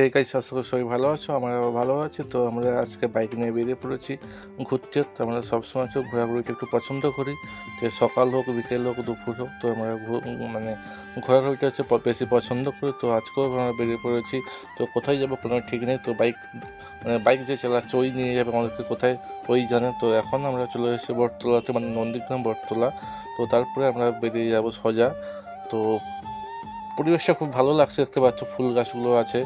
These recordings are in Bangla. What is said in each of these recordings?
হে আশা করি সবাই ভালো আছো? আমরা ভালো আছি। তো আমরা আজকে বাইক নিয়ে বেরিয়ে পড়েছি ঘুরতে। তো আমরা সবসময় তো ঘোরাঘুরিটা একটু পছন্দ করি। যে সকাল হোক, বিকেল হোক, দুপুর হোক, তো আমরা মানে ঘোরাঘুরিটা হচ্ছে বেশি পছন্দ করি। তো আজকেও আমরা বেরিয়ে পড়েছি। তো কোথায় যাব কোনো ঠিক নেই। তো বাইক মানে বাইক যে চালাচ্ছে, ওই নিয়ে যাবে আমাদেরকে কোথায়, ওই জানে। তো এখন আমরা চলে এসেছি বটতলাতে মানে নন্দীগ্রাম বটতলা। তো তারপরে আমরা বেরিয়ে যাব সোজা। তো পরিবেশটা খুব ভালো লাগছে দেখতে পাচ্ছ ফুল গাছগুলো আছে।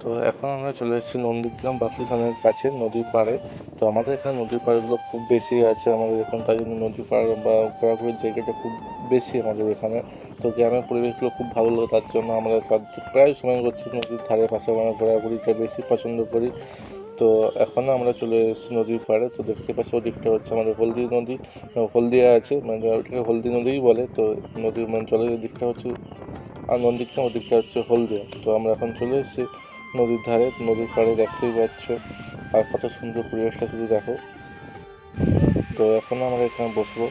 তো এখন আমরা চলে এসেছি নন্দীগ্রাম বাস কাছে, নদীর পাড়ে। তো আমাদের এখানে নদীর পাড়গুলো খুব বেশি আছে আমাদের এখন, তাই জন্য নদীর পাড় বা ঘোরাঘুরির জায়গাটা খুব বেশি আমাদের এখানে। তো গ্রামের পরিবেশগুলো খুব ভালো লাগে, তার জন্য আমরা প্রায় সময় করছি নদীর ধারে পাশে আমরা ঘোরাঘুরিটা বেশি পছন্দ করি। তো এখন আমরা চলে এসেছি নদীর পাড়ে, তো দেখতে পাচ্ছি ওদিকটা হচ্ছে আমাদের হলদি নদী। হলদিয়া আছে মানে ওটাকে হলদি নদীই বলে। তো নদীর মানে জলের দিকটা হচ্ছে, আর নন্দীগ্রাম ওদিকটা হচ্ছে হলদিয়া। তো আমরা এখন চলে এসেছি নদীর ধারে, নদীর পাড়ে দেখতেই পাচ্ছ। আর কত সুন্দর পরিবেশটা শুধু দেখো। তো এখন আমরা এখানে বসবো।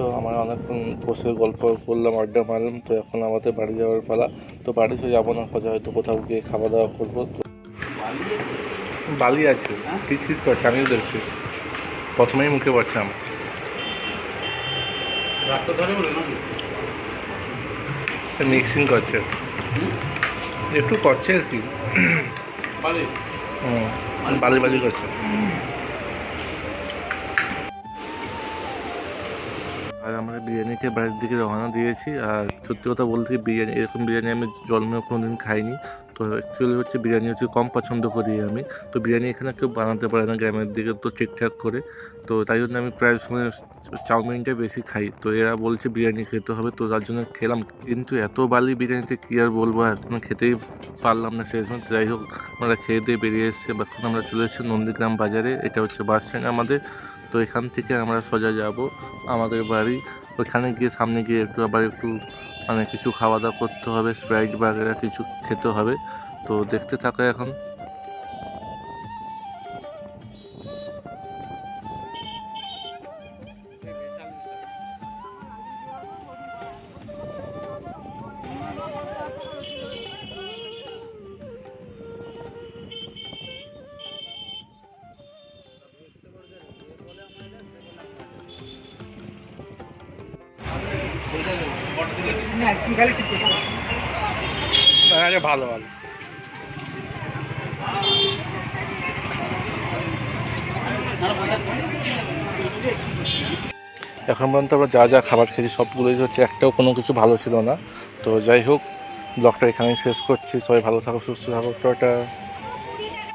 তো আমরা অনেকক্ষণ বসে গল্প করলাম আড্ডা মারলাম তো এখন আমাদের বাড়ি যাওয়ার পালা। তো বাড়ি সে যাব না সোজা হয়তো কোথাও গিয়ে খাওয়া দাওয়া করব। তো বালি আছে কিচ কিচ করছে আমিও দেখছি প্রথমেই মুখে পড়ছে আমার। মিক্সিং করছে। একটু করছে আর কি। হুম বালি বালি করছে। আর আমরা বিরিয়ানিকে বাড়ির দিকে রওনা দিয়েছি। আর সত্যি কথা বলতে বিরিয়ানি, এরকম বিরিয়ানি আমি জন্মেও কোনো দিন খাইনি। তো অ্যাকচুয়ালি হচ্ছে বিরিয়ানি হচ্ছে কম পছন্দ করি আমি। তো বিরিয়ানি এখানে কেউ বানাতে পারে না গ্রামের দিকে তো ঠিকঠাক করে। তো তাই জন্য আমি প্রায় সময় চাউমিনটা বেশি খাই। তো এরা বলছে বিরিয়ানি খেতে হবে। তো তার জন্য খেলাম। কিন্তু এত বালি বিরিয়ানিতে কী আর বলব? এখন খেতেই পারলাম না শেষ পর্যন্ত। যাই হোক, আমরা খেয়ে দিয়ে বেরিয়ে এসেছি। এখন আমরা চলে এসেছি নন্দীগ্রাম বাজারে। এটা হচ্ছে বাস স্ট্যান্ড আমাদের। তো এখান থেকে আমরা সোজা যাব আমাদের বাড়ি। ওইখানে গিয়ে সামনে গিয়ে একটু আবার একটু মানে কিছু খাওয়া দাওয়া করতে হবে স্প্রাইট বাগেরা কিছু খেতে হবে। তো দেখতে থাকো এখন। আরে ভালো ভালো। এখন পর্যন্ত আমরা যা যা খাবার খেয়েছি, সবগুলোই হচ্ছে একটাও কোনো কিছু ভালো ছিল না। তো যাই হোক, ব্লগটা এখানেই শেষ করছি। সবাই ভালো থাকো, সুস্থ থাকো। টাটা।